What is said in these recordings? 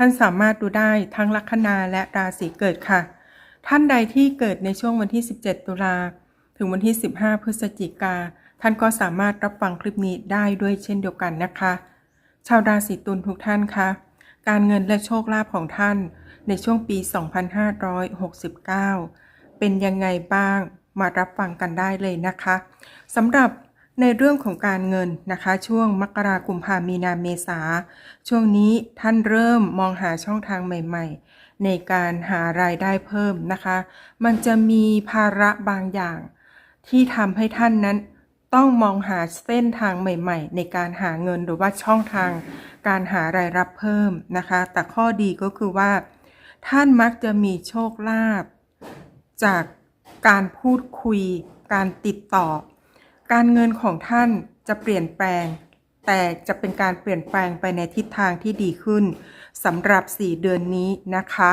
ท่านสามารถดูได้ทั้งลัคนาและราศีเกิดค่ะ ท่านใดที่เกิดในช่วงวันที่ 17 ตุลาถึงวันที่ 15 พฤศจิกา ท่านก็สามารถรับฟังคลิปนี้ได้ด้วยเช่นเดียวกันนะคะ ชาวราศีตุลทุกท่านคะการเงินและโชคลาภของท่านในช่วงปี 2569 เป็นยังไงบ้างมารับฟังกันได้เลยนะคะสำหรับ ในเรื่องของการเงินนะคะ ช่วงมกราคมพามีนาเมษา ช่วงนี้ท่านเริ่มมองหาช่องทางใหม่ ๆ ในการหารายได้เพิ่มนะคะ มันจะมีภาระบางอย่าง ที่ทำให้ท่านนั้น ต้องมองหาเส้นทางใหม่ ๆ ในการหาเงินหรือว่าช่องทาง การหารายรับเพิ่มนะคะ แต่ข้อดีก็คือว่า ท่านมักจะมีโชคลาภจากการพูดคุย การติดต่อ การเงินของท่านจะเปลี่ยนแปลง แต่จะเป็นการเปลี่ยนแปลงไปในทิศทางที่ดีขึ้นสำหรับ 4 เดือนนี้นะคะ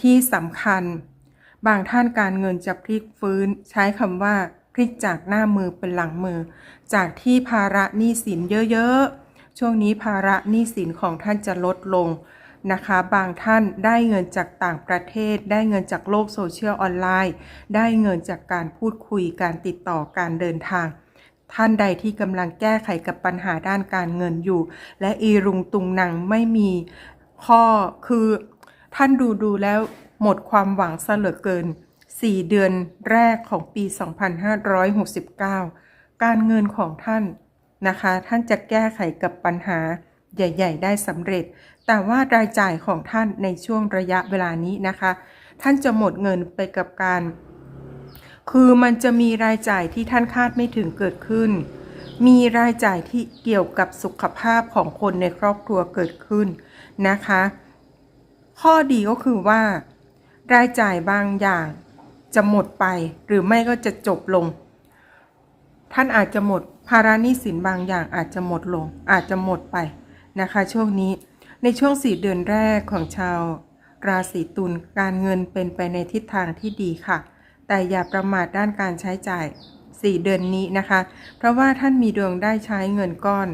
ที่สำคัญ บางท่านการเงินจะพลิกฟื้น ใช้คำว่าพลิกจากหน้ามือเป็นหลังมือ จากที่ภาระหนี้สินเยอะๆ ช่วงนี้ภาระหนี้สินของท่านจะลดลงนะคะ บางท่านได้เงินจากต่างประเทศ ได้เงินจากโลกโซเชียลออนไลน์ ได้เงินจากการพูดคุยการติดต่อการเดินทาง ท่านใดที่กำลังแก้ไขกับปัญหาด้านการเงินอยู่ และอีรุงตุงนังไม่มีข้อคือท่านดูดูแล้วหมดความหวังซะเหลือเกิน 4 เดือนแรกของปี 2569 การเงินของท่านนะคะ ท่านจะแก้ไขกับปัญหาใหญ่ ๆ ได้สำเร็จ แต่ว่ารายจ่ายของท่านในช่วงระยะเวลานี้นะคะ ท่านจะหมดเงินไปกับการ คือมันจะมีรายจ่ายที่ท่านคาดไม่ถึงเกิดขึ้น มีรายจ่ายที่เกี่ยวกับสุขภาพของคนในครอบครัวเกิดขึ้นนะคะ ข้อดีก็คือว่า รายจ่ายบางอย่างจะหมดไปหรือไม่ก็จะจบลง ท่านอาจจะหมดภาระหนี้สินบางอย่างอาจจะหมดลง อาจจะหมดไปนะคะ ช่วงนี้ในช่วงสี่เดือนแรกของชาวราศีตุลการเงินเป็นไปในทิศทางที่ดีค่ะ แต่อย่าประมาทด้านการใช้จ่าย 4 เดือนนี้นะคะ เพราะว่าท่านมีดวงได้ใช้เงินก้อน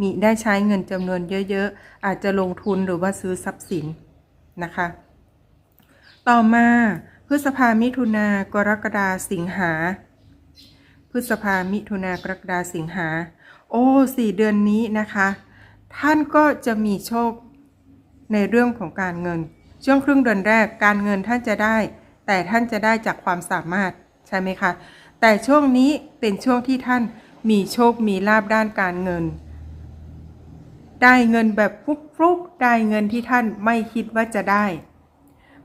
มีได้ใช้เงินจำนวนเยอะๆ อาจจะลงทุนหรือว่าซื้อทรัพย์สินนะคะ ต่อมาพฤษภามิถุนากรกฎาสิงหา พฤษภามิถุนากรกฎาสิงหา โอ้สี่เดือนนี้นะคะ ท่านก็จะมีโชคในเรื่องของการเงิน ช่วงครึ่งเดือนแรกการเงินท่านจะได้ แต่ท่านจะได้จากความสามารถใช่ไหมคะ แต่ช่วงนี้เป็นช่วงที่ท่านมีโชคมีลาบด้านการเงิน ได้เงินแบบฟลุกๆ ได้เงินที่ท่านไม่คิดว่าจะได้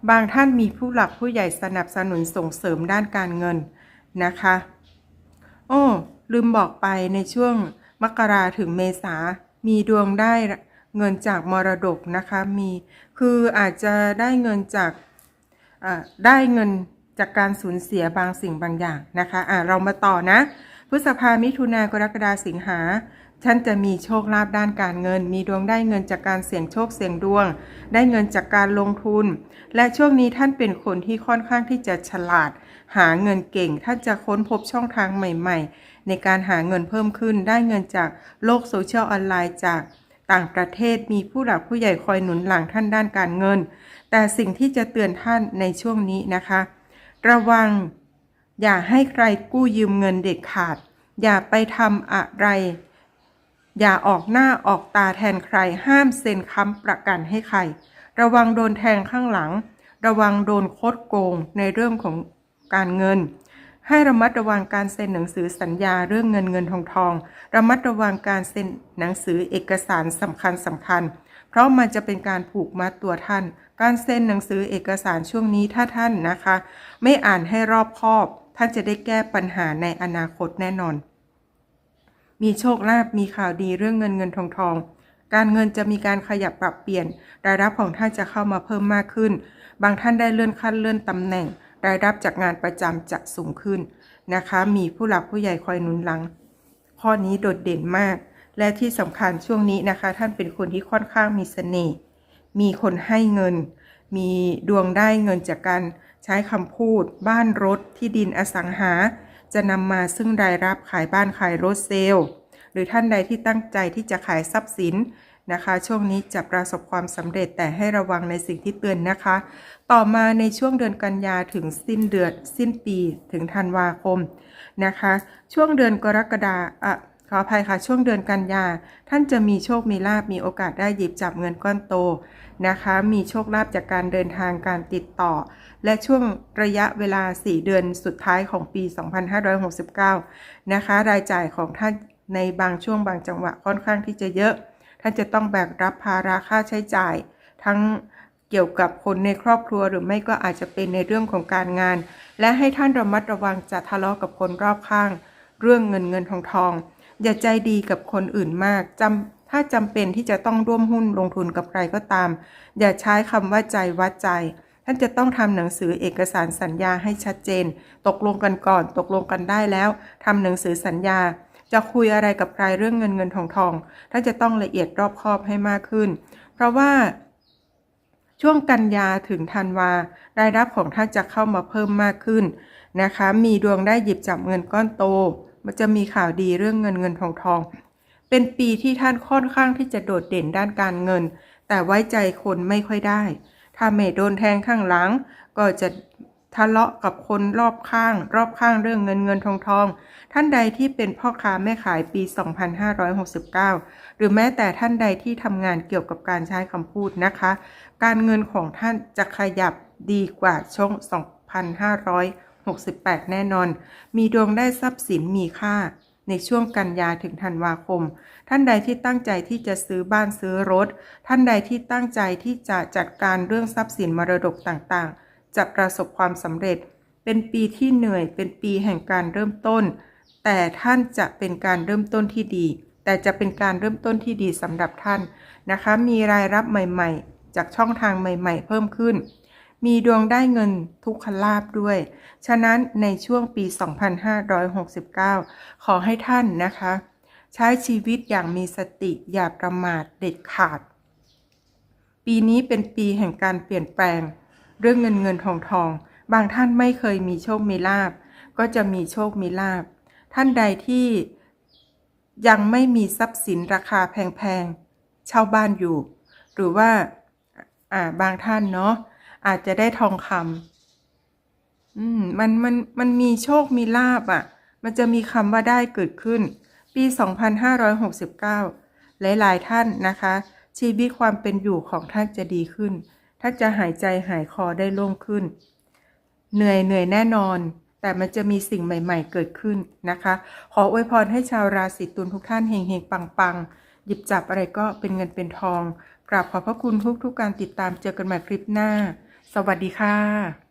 บางท่านมีผู้หลักผู้ใหญ่สนับสนุนส่งเสริมด้านการเงินนะคะ โอ้ลืมบอกไปในช่วงมกราถึงเมษา มีดวงได้เงินจากมรดกนะคะ มี คืออาจจะได้เงินจาก ได้เงินจากการสูญเสียบางสิ่งบางอย่างนะคะอ่าเรามาต่อนะ พฤษภามิถุนากรกฎาสิงหาท่านจะมีโชคลาภด้านการเงิน มีดวงได้เงินจากการเสี่ยงโชคเสี่ยงดวง ได้เงินจากการลงทุน และช่วงนี้ท่านเป็นคนที่ค่อนข้างที่จะฉลาด หาเงินเก่ง ท่านจะค้นพบช่องทางใหม่ ๆ ในการหาเงินเพิ่มขึ้น ได้เงินจากโลกโซเชียลออนไลน์จาก ต่างประเทศมีผู้หลักผู้ใหญ่คอยหนุนหลังท่านด้านการเงิน แต่สิ่งที่จะเตือนท่านในช่วงนี้นะคะ ระวัง อย่าให้ใครกู้ยืมเงินเด็ดขาด อย่าไปทำอะไร อย่าออกหน้าออกตาแทนใครห้ามเซ็นค้ำประกันให้ใคร ระวังโดนแทงข้างหลัง ระวังโดนคดโกงในเรื่องของการเงิน ให้ระมัดระวังการเซ็นหนังสือสัญญาเรื่องเงินเงินทองทอง ระมัดระวังการเซ็นหนังสือเอกสารสำคัญสำคัญ เพราะมันจะเป็นการผูกมัดตัวท่าน การเซ็นหนังสือเอกสารช่วงนี้ถ้าท่านนะคะ ไม่อ่านให้รอบคอบ ท่านจะได้แก้ปัญหาในอนาคตแน่นอน มีโชคลาภมีข่าวดีเรื่องเงินเงินทองทองการเงินจะมีการขยับปรับเปลี่ยน รายรับของท่านจะเข้ามาเพิ่มมากขึ้น บางท่านได้เลื่อนขั้นเลื่อนตำแหน่ง รายรับจากงานประจำจะสูงขึ้นนะคะ มีผู้หลักผู้ใหญ่คอยหนุนหลัง ข้อนี้โดดเด่นมาก และที่สำคัญช่วงนี้นะคะ ท่านเป็นคนที่ค่อนข้างมีเสน่ห์ มีคนให้เงิน มีดวงได้เงินจากการใช้คำพูด บ้านรถที่ดินอสังหา จะนำมาซึ่งรายรับขายบ้านขายรถเซลล์ หรือท่านใดที่ตั้งใจที่จะขายทรัพย์สิน นะคะ ช่วงนี้จะประสบความสำเร็จแต่ให้ระวังในสิ่งที่เตือนนะคะ ต่อมาในช่วงเดือนกันยาถึงสิ้นเดือนสิ้นปีถึงธันวาคมนะคะ ช่วงเดือนกรกฎาอะขออภัยค่ะช่วงเดือนกันยา ท่านจะมีโชคมีลาบมีโอกาสได้หยิบจับเงินก้อนโตนะคะ มีโชคลาภจากการเดินทางการติดต่อ และช่วงระยะเวลา 4 เดือนสุดท้ายของปี 2569 นะคะ รายจ่ายของท่านในบางช่วงบางจังหวะค่อนข้างที่จะเยอะ ท่านจะต้องแบกรับภาระค่าใช้จ่าย ทั้งเกี่ยวกับคนในครอบครัวหรือไม่ก็อาจจะเป็นในเรื่องของการงาน และให้ท่านระมัดระวังจะทะเลาะกับคนรอบข้าง เรื่องเงินเงินทองทอง อย่าใจดีกับคนอื่นมากจำถ้าจำเป็นที่จะต้องร่วมหุ้นลงทุนกับใครก็ตาม อย่าใช้คำว่าใจวัดใจท่านจะต้องทำหนังสือเอกสารสัญญาให้ชัดเจน ตกลงกันก่อน ตกลงกันได้แล้วทำหนังสือสัญญา จะคุยอะไรกับใครเรื่องเงินเงินทองทองท่านจะต้องละเอียดรอบคอบให้มากขึ้น เพราะว่าช่วงกันยาถึงธันวารายรับของท่านจะเข้ามาเพิ่มมากขึ้นนะคะ มีดวงได้หยิบจับเงินก้อนโต มันจะมีข่าวดีเรื่องเงินเงินทองทอง เป็นปีที่ท่านค่อนข้างที่จะโดดเด่นด้านการเงิน แต่ไว้ใจคนไม่ค่อยได้ ถ้าเมโดนแทงข้างหลัง ก็จะ ทะเลาะกับคนรอบข้าง รอบข้างเรื่องเงินเงินทองทอง ท่านใดที่เป็นพ่อค้าแม่ขายปี 2569 หรือแม้แต่ท่านใดที่ทำงานเกี่ยวกับการใช้คำพูดนะคะ การเงินของท่านจะขยับดีกว่าช่วง 2568 แน่นอน มีดวงได้ทรัพย์สินมีค่า ในช่วงกันยาถึงธันวาคม ท่านใดที่ตั้งใจที่จะซื้อบ้านซื้อรถ ท่านใดที่ตั้งใจที่จะจัดการเรื่องทรัพย์สินมรดกต่างๆ จะประสบความสำเร็จ เป็นปีที่เหนื่อย เป็นปีแห่งการเริ่มต้น แต่ท่านจะเป็นการเริ่มต้นที่ดี แต่จะเป็นการเริ่มต้นที่ดีสำหรับท่านนะคะ มีรายรับใหม่ๆ จากช่องทางใหม่ ๆ เพิ่มขึ้น มีดวงได้เงินทุกขลาบด้วย ฉะนั้นในช่วงปี 2569 ขอให้ท่านนะคะ ใช้ชีวิตอย่างมีสติอย่าประมาทเด็ดขาดปีนี้เป็นปีแห่งการเปลี่ยนแปลง เรื่องเงินเงินทองทอง บางท่านไม่เคยมีโชคมีลาบ ก็จะมีโชคมีลาบ ท่านใดที่ยังไม่มีทรัพย์สินราคาแพงๆเช่าบ้านอยู่ หรือว่าอ่าบางท่านเนาะอาจจะได้ทองคำอืมมันมันมันมีโชคมีลาบอะ่ะ มันจะมีคำว่าได้เกิดขึ้น ปี 2569 หลายๆท่านนะคะ ชีวิตความเป็นอยู่ของท่านจะดีขึ้น ถ้าจะหายใจหายคอได้โล่งขึ้น เหนื่อยเหนื่อยแน่นอน แต่มันจะมีสิ่งใหม่ๆเกิดขึ้นนะคะ ขออวยพรให้ชาวราศีตุลทุกท่านเฮงๆ ปังๆ หยิบจับอะไรก็เป็นเงินเป็นทอง กราบขอบพระคุณทุกๆการติดตามเจอกันใหม่คลิปหน้า สวัสดีค่ะ